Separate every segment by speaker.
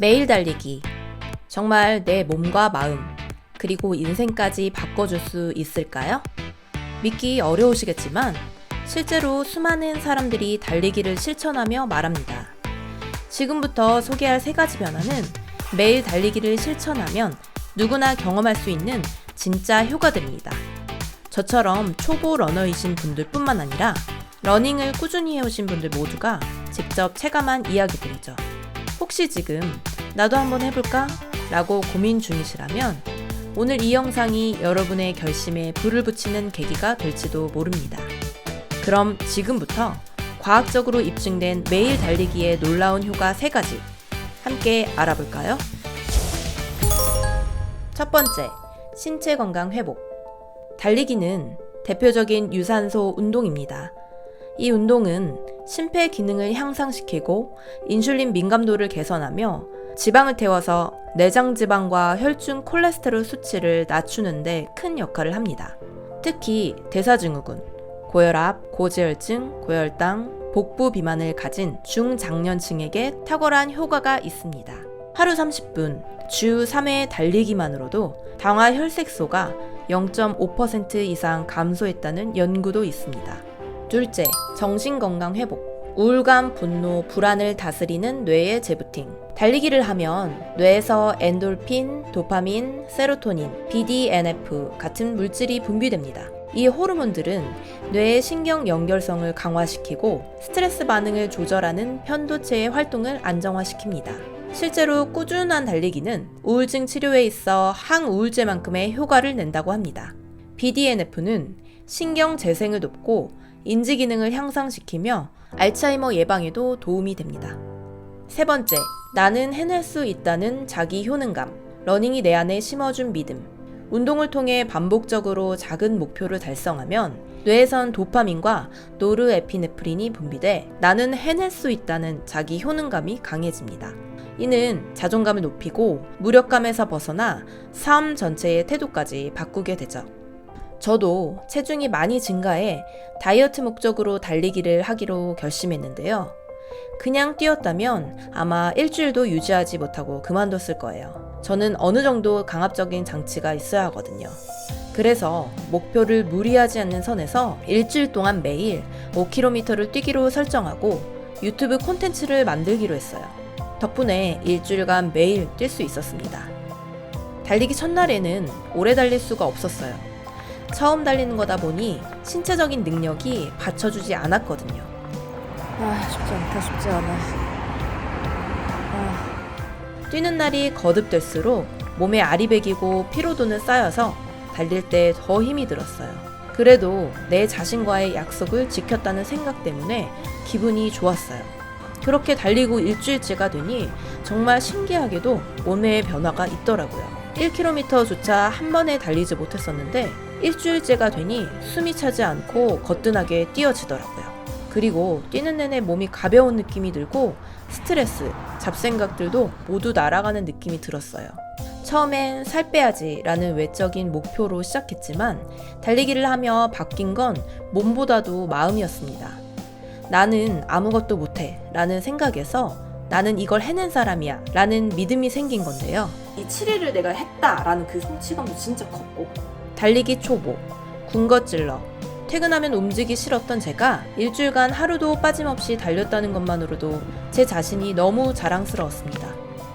Speaker 1: 매일 달리기. 정말 내 몸과 마음, 그리고 인생까지 바꿔줄 수 있을까요? 믿기 어려우시겠지만, 실제로 수많은 사람들이 달리기를 실천하며 말합니다. 지금부터 소개할 세 가지 변화는 매일 달리기를 실천하면 누구나 경험할 수 있는 진짜 효과들입니다. 저처럼 초보 러너이신 분들뿐만 아니라 러닝을 꾸준히 해오신 분들 모두가 직접 체감한 이야기들이죠. 혹시 지금 나도 한번 해볼까? 라고 고민 중이시라면 오늘 이 영상이 여러분의 결심에 불을 붙이는 계기가 될지도 모릅니다. 그럼 지금부터 과학적으로 입증된 매일 달리기의 놀라운 효과 세 가지 함께 알아볼까요? 첫 번째, 신체 건강 회복. 달리기는 대표적인 유산소 운동입니다. 이 운동은 심폐 기능을 향상시키고 인슐린 민감도를 개선하며 지방을 태워서 내장 지방과 혈중 콜레스테롤 수치를 낮추는데 큰 역할을 합니다. 특히 대사증후군, 고혈압, 고지혈증, 고혈당, 복부 비만을 가진 중장년층에게 탁월한 효과가 있습니다. 하루 30분, 주 3회 달리기만으로도 당화 혈색소가 0.5% 이상 감소했다는 연구도 있습니다. 둘째, 정신건강 회복. 우울감, 분노, 불안을 다스리는 뇌의 재부팅. 달리기를 하면 뇌에서 엔돌핀, 도파민, 세로토닌, BDNF 같은 물질이 분비됩니다. 이 호르몬들은 뇌의 신경 연결성을 강화시키고 스트레스 반응을 조절하는 편도체의 활동을 안정화시킵니다. 실제로 꾸준한 달리기는 우울증 치료에 있어 항우울제만큼의 효과를 낸다고 합니다. BDNF는 신경 재생을 돕고 인지 기능을 향상시키며 알츠하이머 예방에도 도움이 됩니다. 세 번째, 나는 해낼 수 있다는 자기 효능감. 러닝이 내 안에 심어준 믿음. 운동을 통해 반복적으로 작은 목표를 달성하면 뇌에선 도파민과 노르에피네프린이 분비돼 나는 해낼 수 있다는 자기 효능감이 강해집니다. 이는 자존감을 높이고 무력감에서 벗어나 삶 전체의 태도까지 바꾸게 되죠. 저도 체중이 많이 증가해 다이어트 목적으로 달리기를 하기로 결심했는데요. 그냥 뛰었다면 아마 일주일도 유지하지 못하고 그만뒀을 거예요. 저는 어느 정도 강압적인 장치가 있어야 하거든요. 그래서 목표를 무리하지 않는 선에서 일주일 동안 매일 5km를 뛰기로 설정하고 유튜브 콘텐츠를 만들기로 했어요. 덕분에 일주일간 매일 뛸 수 있었습니다. 달리기 첫날에는 오래 달릴 수가 없었어요. 처음 달리는 거다 보니 신체적인 능력이 받쳐주지 않았거든요. 아, 쉽지 않다, 쉽지 않아. 아. 뛰는 날이 거듭될수록 몸에 알이 배기고 피로도는 쌓여서 달릴 때 더 힘이 들었어요. 그래도 내 자신과의 약속을 지켰다는 생각 때문에 기분이 좋았어요. 그렇게 달리고 일주일째가 되니 정말 신기하게도 몸에 변화가 있더라고요. 1km조차 한 번에 달리지 못했었는데 일주일째가 되니 숨이 차지 않고 거뜬하게 뛰어지더라고요. 그리고 뛰는 내내 몸이 가벼운 느낌이 들고 스트레스, 잡생각들도 모두 날아가는 느낌이 들었어요. 처음엔 살 빼야지 라는 외적인 목표로 시작했지만 달리기를 하며 바뀐 건 몸보다도 마음이었습니다. 나는 아무것도 못해 라는 생각에서 나는 이걸 해낸 사람이야 라는 믿음이 생긴 건데요. 이 7일을 내가 했다 라는 그 성취감도 진짜 컸고 달리기 초보, 군것질러, 퇴근하면 움직이기 싫었던 제가 일주일간 하루도 빠짐없이 달렸다는 것만으로도 제 자신이 너무 자랑스러웠습니다.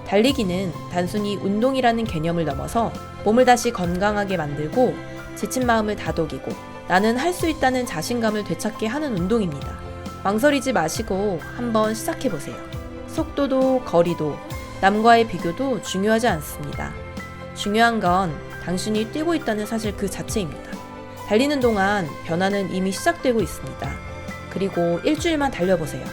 Speaker 1: 달리기는 단순히 운동이라는 개념을 넘어서 몸을 다시 건강하게 만들고 지친 마음을 다독이고 나는 할 수 있다는 자신감을 되찾게 하는 운동입니다. 망설이지 마시고 한번 시작해보세요. 속도도 거리도 남과의 비교도 중요하지 않습니다. 중요한 건 당신이 뛰고 있다는 사실 그 자체입니다. 달리는 동안 변화는 이미 시작되고 있습니다. 그리고 일주일만 달려보세요.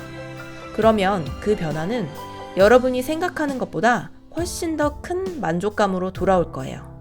Speaker 1: 그러면 그 변화는 여러분이 생각하는 것보다 훨씬 더 큰 만족감으로 돌아올 거예요.